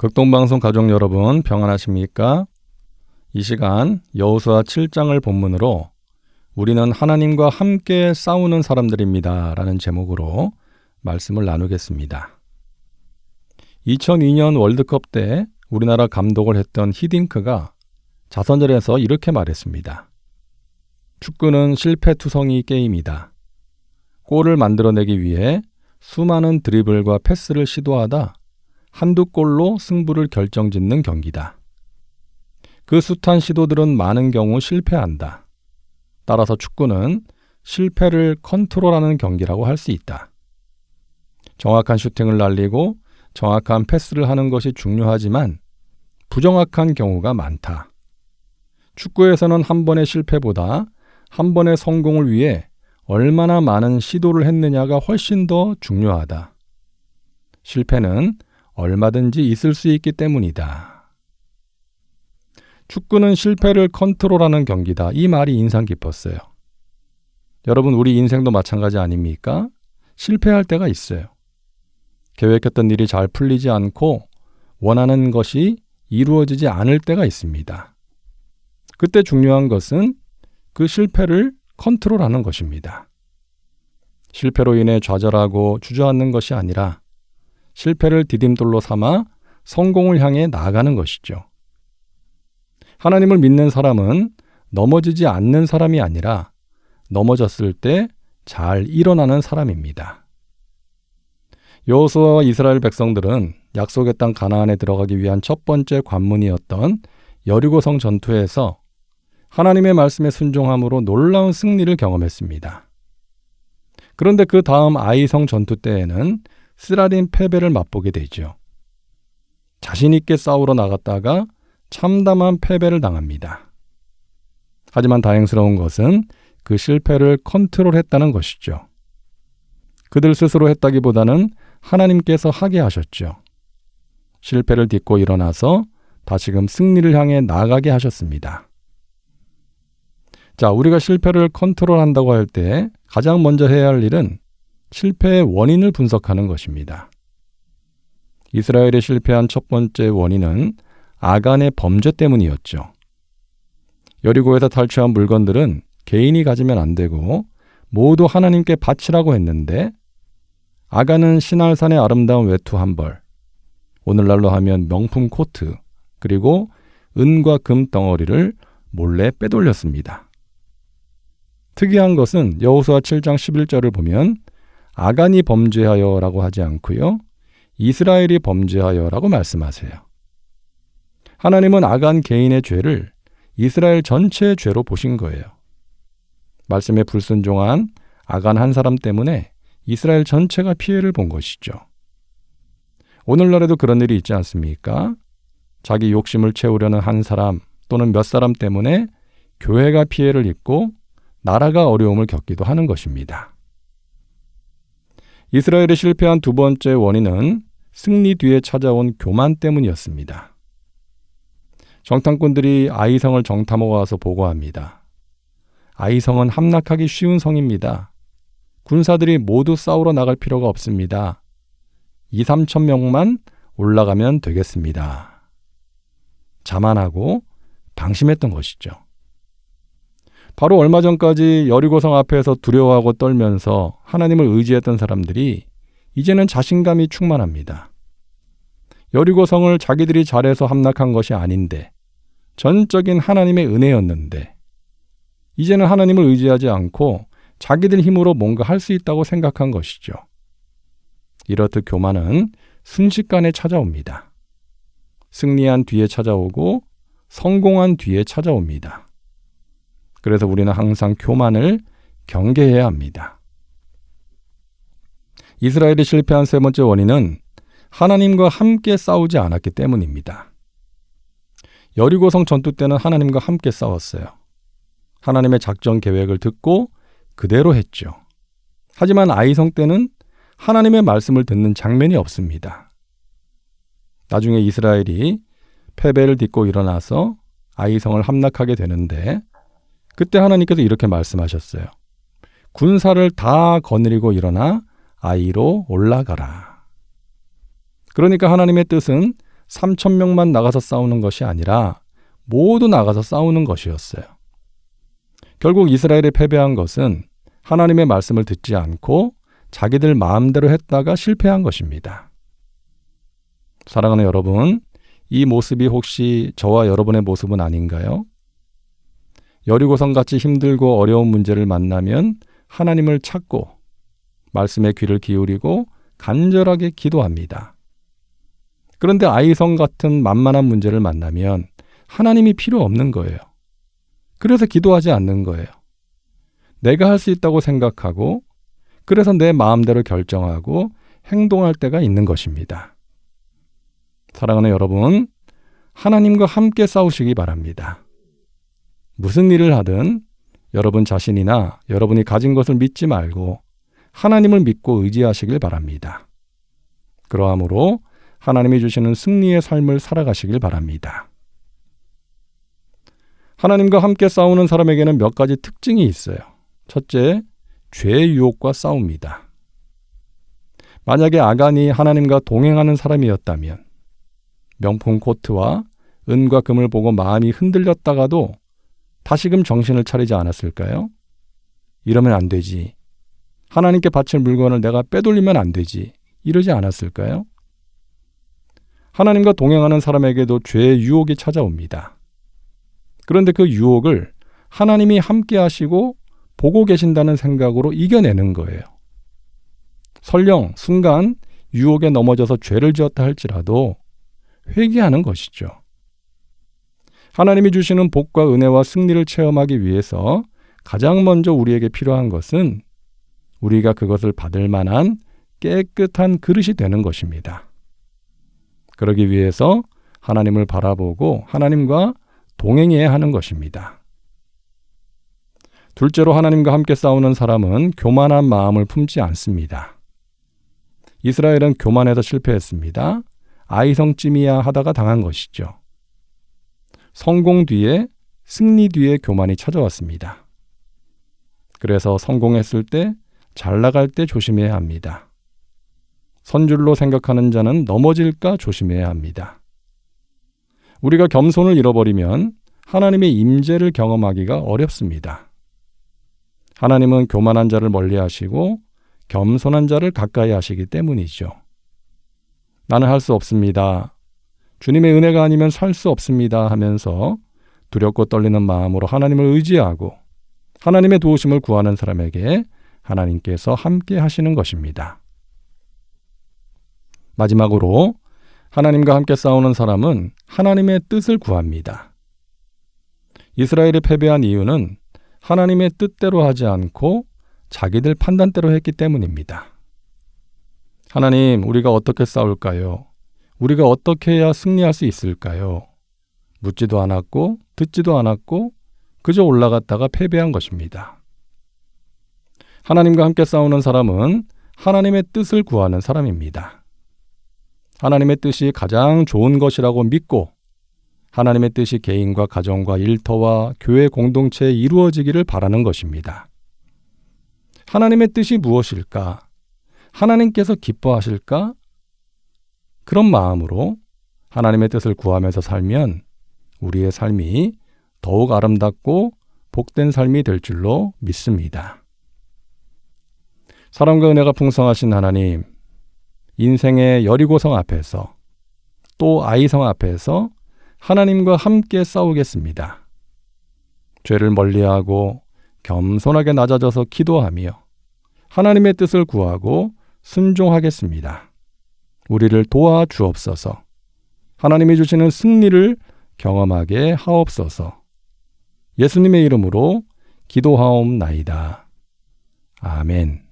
극동방송 가족 여러분 평안하십니까? 이 시간 여호수아 7장을 본문으로 우리는 하나님과 함께 싸우는 사람들입니다. 라는 제목으로 말씀을 나누겠습니다. 2002년 월드컵 때 우리나라 감독을 했던 히딩크가 자선절에서 이렇게 말했습니다. 축구는 실패투성이 게임이다. 골을 만들어내기 위해 수많은 드리블과 패스를 시도하다 한두 골로 승부를 결정짓는 경기다. 그 숱한 시도들은 많은 경우 실패한다. 따라서 축구는 실패를 컨트롤하는 경기라고 할 수 있다. 정확한 슈팅을 날리고 정확한 패스를 하는 것이 중요하지만 부정확한 경우가 많다. 축구에서는 한 번의 실패보다 한 번의 성공을 위해 얼마나 많은 시도를 했느냐가 훨씬 더 중요하다. 실패는 얼마든지 있을 수 있기 때문이다. 축구는 실패를 컨트롤하는 경기다. 이 말이 인상 깊었어요. 여러분, 우리 인생도 마찬가지 아닙니까? 실패할 때가 있어요. 계획했던 일이 잘 풀리지 않고 원하는 것이 이루어지지 않을 때가 있습니다. 그때 중요한 것은 그 실패를 컨트롤하는 것입니다. 실패로 인해 좌절하고 주저앉는 것이 아니라 실패를 디딤돌로 삼아 성공을 향해 나아가는 것이죠. 하나님을 믿는 사람은 넘어지지 않는 사람이 아니라 넘어졌을 때 잘 일어나는 사람입니다. 여호수아와 이스라엘 백성들은 약속의 땅 가나안에 들어가기 위한 첫 번째 관문이었던 여리고성 전투에서 하나님의 말씀에 순종함으로 놀라운 승리를 경험했습니다. 그런데 그 다음 아이성 전투 때에는 쓰라린 패배를 맛보게 되죠. 자신있게 싸우러 나갔다가 참담한 패배를 당합니다. 하지만 다행스러운 것은 그 실패를 컨트롤했다는 것이죠. 그들 스스로 했다기보다는 하나님께서 하게 하셨죠. 실패를 딛고 일어나서 다시금 승리를 향해 나가게 하셨습니다. 자, 우리가 실패를 컨트롤한다고 할 때 가장 먼저 해야 할 일은 실패의 원인을 분석하는 것입니다. 이스라엘이 실패한 첫 번째 원인은 아간의 범죄 때문이었죠. 여리고에서 탈취한 물건들은 개인이 가지면 안 되고 모두 하나님께 바치라고 했는데 아간은 신할산의 아름다운 외투 한 벌, 오늘날로 하면 명품 코트, 그리고 은과 금 덩어리를 몰래 빼돌렸습니다. 특이한 것은 여호수아 7장 11절을 보면 아간이 범죄하여라고 하지 않고요. 이스라엘이 범죄하여라고 말씀하세요. 하나님은 아간 개인의 죄를 이스라엘 전체의 죄로 보신 거예요. 말씀에 불순종한 아간 한 사람 때문에 이스라엘 전체가 피해를 본 것이죠. 오늘날에도 그런 일이 있지 않습니까? 자기 욕심을 채우려는 한 사람 또는 몇 사람 때문에 교회가 피해를 입고 나라가 어려움을 겪기도 하는 것입니다. 이스라엘이 실패한 두 번째 원인은 승리 뒤에 찾아온 교만 때문이었습니다. 정탐꾼들이 아이성을 정탐하고 와서 보고합니다. 아이성은 함락하기 쉬운 성입니다. 군사들이 모두 싸우러 나갈 필요가 없습니다. 2, 3천 명만 올라가면 되겠습니다. 자만하고 방심했던 것이죠. 바로 얼마 전까지 여리고성 앞에서 두려워하고 떨면서 하나님을 의지했던 사람들이 이제는 자신감이 충만합니다. 여리고성을 자기들이 잘해서 함락한 것이 아닌데 전적인 하나님의 은혜였는데 이제는 하나님을 의지하지 않고 자기들 힘으로 뭔가 할 수 있다고 생각한 것이죠. 이렇듯 교만은 순식간에 찾아옵니다. 승리한 뒤에 찾아오고 성공한 뒤에 찾아옵니다. 그래서 우리는 항상 교만을 경계해야 합니다. 이스라엘이 실패한 세 번째 원인은 하나님과 함께 싸우지 않았기 때문입니다. 여리고성 전투 때는 하나님과 함께 싸웠어요. 하나님의 작전 계획을 듣고 그대로 했죠. 하지만 아이성 때는 하나님의 말씀을 듣는 장면이 없습니다. 나중에 이스라엘이 패배를 딛고 일어나서 아이성을 함락하게 되는데 그때 하나님께서 이렇게 말씀하셨어요. 군사를 다 거느리고 일어나 아이로 올라가라. 그러니까 하나님의 뜻은 3천 명만 나가서 싸우는 것이 아니라 모두 나가서 싸우는 것이었어요. 결국 이스라엘이 패배한 것은 하나님의 말씀을 듣지 않고 자기들 마음대로 했다가 실패한 것입니다. 사랑하는 여러분, 이 모습이 혹시 저와 여러분의 모습은 아닌가요? 여리고성 같이 힘들고 어려운 문제를 만나면 하나님을 찾고 말씀에 귀를 기울이고 간절하게 기도합니다. 그런데 아이성 같은 만만한 문제를 만나면 하나님이 필요 없는 거예요. 그래서 기도하지 않는 거예요. 내가 할 수 있다고 생각하고 그래서 내 마음대로 결정하고 행동할 때가 있는 것입니다. 사랑하는 여러분, 하나님과 함께 싸우시기 바랍니다. 무슨 일을 하든 여러분 자신이나 여러분이 가진 것을 믿지 말고 하나님을 믿고 의지하시길 바랍니다. 그러함으로 하나님이 주시는 승리의 삶을 살아가시길 바랍니다. 하나님과 함께 싸우는 사람에게는 몇 가지 특징이 있어요. 첫째, 죄의 유혹과 싸웁니다. 만약에 아간이 하나님과 동행하는 사람이었다면 명품 코트와 은과 금을 보고 마음이 흔들렸다가도 다시금 정신을 차리지 않았을까요? 이러면 안 되지. 하나님께 바칠 물건을 내가 빼돌리면 안 되지. 이러지 않았을까요? 하나님과 동행하는 사람에게도 죄의 유혹이 찾아옵니다. 그런데 그 유혹을 하나님이 함께 하시고 보고 계신다는 생각으로 이겨내는 거예요. 설령 순간 유혹에 넘어져서 죄를 지었다 할지라도 회개하는 것이죠. 하나님이 주시는 복과 은혜와 승리를 체험하기 위해서 가장 먼저 우리에게 필요한 것은 우리가 그것을 받을 만한 깨끗한 그릇이 되는 것입니다. 그러기 위해서 하나님을 바라보고 하나님과 동행해야 하는 것입니다. 둘째로 하나님과 함께 싸우는 사람은 교만한 마음을 품지 않습니다. 이스라엘은 교만해서 실패했습니다. 아이성찜이야 하다가 당한 것이죠. 성공 뒤에 승리 뒤에 교만이 찾아왔습니다. 그래서 성공했을 때, 잘 나갈 때 조심해야 합니다. 선줄로 생각하는 자는 넘어질까 조심해야 합니다. 우리가 겸손을 잃어버리면 하나님의 임재를 경험하기가 어렵습니다. 하나님은 교만한 자를 멀리 하시고 겸손한 자를 가까이 하시기 때문이죠. 나는 할 수 없습니다. 주님의 은혜가 아니면 살 수 없습니다 하면서 두렵고 떨리는 마음으로 하나님을 의지하고 하나님의 도우심을 구하는 사람에게 하나님께서 함께 하시는 것입니다. 마지막으로 하나님과 함께 싸우는 사람은 하나님의 뜻을 구합니다. 이스라엘이 패배한 이유는 하나님의 뜻대로 하지 않고 자기들 판단대로 했기 때문입니다. 하나님, 우리가 어떻게 싸울까요? 우리가 어떻게 해야 승리할 수 있을까요? 묻지도 않았고, 듣지도 않았고, 그저 올라갔다가 패배한 것입니다. 하나님과 함께 싸우는 사람은 하나님의 뜻을 구하는 사람입니다. 하나님의 뜻이 가장 좋은 것이라고 믿고 하나님의 뜻이 개인과 가정과 일터와 교회 공동체에 이루어지기를 바라는 것입니다. 하나님의 뜻이 무엇일까? 하나님께서 기뻐하실까? 그런 마음으로 하나님의 뜻을 구하면서 살면 우리의 삶이 더욱 아름답고 복된 삶이 될 줄로 믿습니다. 사랑과 은혜가 풍성하신 하나님, 인생의 여리고성 앞에서 또 아이성 앞에서 하나님과 함께 싸우겠습니다. 죄를 멀리하고 겸손하게 낮아져서 기도하며 하나님의 뜻을 구하고 순종하겠습니다. 우리를 도와 주옵소서. 하나님이 주시는 승리를 경험하게 하옵소서. 예수님의 이름으로 기도하옵나이다. 아멘.